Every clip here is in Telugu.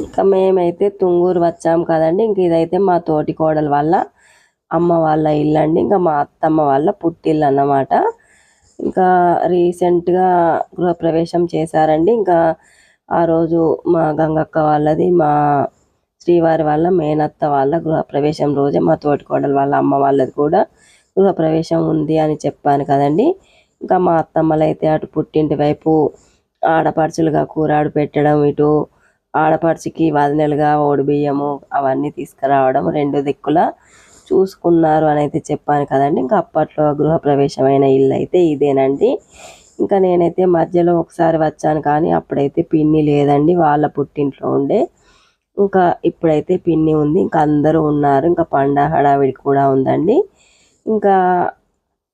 ఇంకా మేమైతే తుంగూరు వచ్చాం కదండి. ఇంక ఇదైతే మా తోటి కోడల వాళ్ళ అమ్మ వాళ్ళ ఇల్లు అండి. ఇంకా మా అత్తమ్మ వాళ్ళ పుట్టిల్లు అన్నమాట. ఇంకా రీసెంట్గా గృహప్రవేశం చేశారండి. ఇంకా ఆ రోజు మా గంగక్క వాళ్ళది మా శ్రీవారి వాళ్ళ మేనత్త వాళ్ళ గృహప్రవేశం రోజే మా తోటికోడలు వాళ్ళ అమ్మ వాళ్ళది కూడా గృహప్రవేశం ఉంది అని చెప్పాను కదండి. ఇంకా మా అత్తమ్మలు అయితే అటు పుట్టింటి వైపు ఆడపడుచులుగా కూరాడు పెట్టడం ఇటు ఆడపడుచుకి వదినలుగా బియ్యము అవన్నీ తీసుకురావడం రెండు దిక్కుల చూసుకున్నారు అని అయితే చెప్పాను కదండి. ఇంకా అప్పట్లో గృహప్రవేశమైన ఇల్లు అయితే ఇదేనండి. ఇంకా నేనైతే మధ్యలో ఒకసారి వచ్చాను కానీ అప్పుడైతే పిన్ని లేదండి. వాళ్ళ పుట్టింట్లో ఉండే. ఇంకా ఇప్పుడైతే పిన్ని ఉంది. ఇంకా అందరూ ఉన్నారు. ఇంకా పండ హడావిడి కూడా ఉందండి. ఇంకా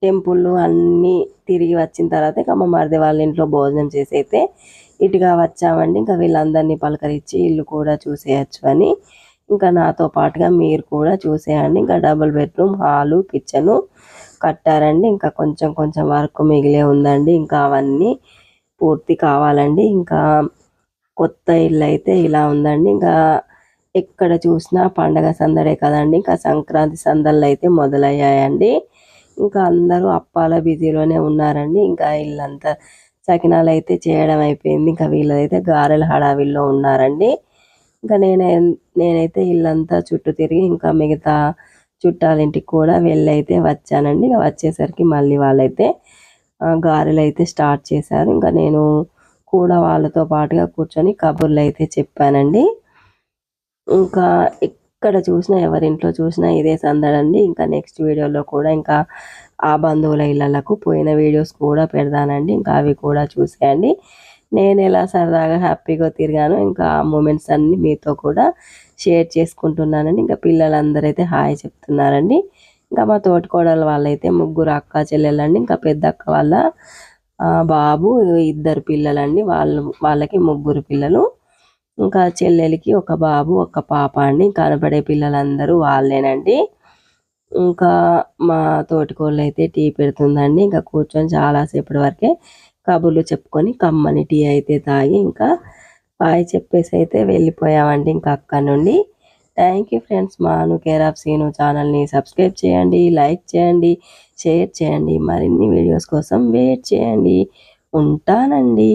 టెంపుల్ అన్నీ తిరిగి వచ్చిన తర్వాత ఇంకా మా మరిది వాళ్ళ ఇంట్లో భోజనం చేసి అయితే ఇటుగా వచ్చామండి. ఇంకా వీళ్ళందరినీ పలకరించి ఇల్లు కూడా చూసేయచ్చు అని. ఇంకా నాతో పాటుగా మీరు కూడా చూసేయండి. ఇంకా డబుల్ బెడ్రూమ్ హాలు కిచెను కట్టారండి. ఇంకా కొంచెం కొంచెం వర్క్ మిగిలే ఉందండి. ఇంకా అవన్నీ పూర్తి కావాలండి. ఇంకా కొత్త ఇల్లు అయితే ఇలా ఉందండి. ఇంకా ఎక్కడ చూసినా పండగ సందడే కదండి. ఇంకా సంక్రాంతి సందళ్ళు అయితే మొదలయ్యాయండి. ఇంకా అందరూ అప్పాల బిజీలోనే ఉన్నారండి. ఇంకా ఇల్లంతా సకినాలు అయితే చేయడం అయిపోయింది. ఇంకా వీళ్ళైతే గారెల హడావిల్లో ఉన్నారండి. ఇంకా నేనే నేనైతే ఇల్లంతా చుట్టూ తిరిగి ఇంకా మిగతా చుట్టాలింటికి కూడా వెళ్ళైతే వచ్చానండి. ఇంకా వచ్చేసరికి మళ్ళీ వాళ్ళైతే గారెలు అయితే స్టార్ట్ చేశారు. ఇంకా నేను కూడా వాళ్ళతో పాటుగా కూర్చొని కబుర్లు అయితే చెప్పానండి. ఇంకా ఎక్కడ చూసినా ఎవరింట్లో చూసినా ఇదే సందడండి. ఇంకా నెక్స్ట్ వీడియోలో కూడా ఇంకా ఆ బంధువుల ఇళ్ళకు పోయిన వీడియోస్ కూడా పెడతానండి. ఇంకా అవి కూడా చూసేయండి. నేను ఎలా సరదాగా హ్యాపీగా తిరిగాను ఇంకా ఆ మూమెంట్స్ అన్నీ మీతో కూడా షేర్ చేసుకుంటున్నానండి. ఇంకా పిల్లలందరూ అయితే హాయ్ చెప్తున్నారండి. ఇంకా మా తోటికోడల వాళ్ళైతే ముగ్గురు అక్క చెల్లెలండి. ఇంకా పెద్ద అక్క వాళ్ళ బాబు ఇద్దరు పిల్లలండి. వాళ్ళు వాళ్ళకి ముగ్గురు పిల్లలు. ఇంకా చెల్లెలికి ఒక బాబు ఒక పాప అండి. కనబడే పిల్లలందరూ వాళ్ళేనండి. ఇంకా మా తోటికోళ్ళు అయితే టీ పెడుతుందండి. ఇంకా కూర్చొని చాలాసేపటి వరకే కబుర్లు చెప్పుకొని కమ్మని టీ అయితే తాగి ఇంకా బాయ్ చెప్పేసి అయితే వెళ్ళిపోయామండి ఇంకా అక్కడ నుండి. Thank you friends. Manu care of Seenu ఛానల్ని సబ్స్క్రైబ్ చేయండి లైక్ చేయండి షేర్ చేయండి. మరిన్ని వీడియోస్ కోసం వెయిట్ చేయండి. ఉంటానండి.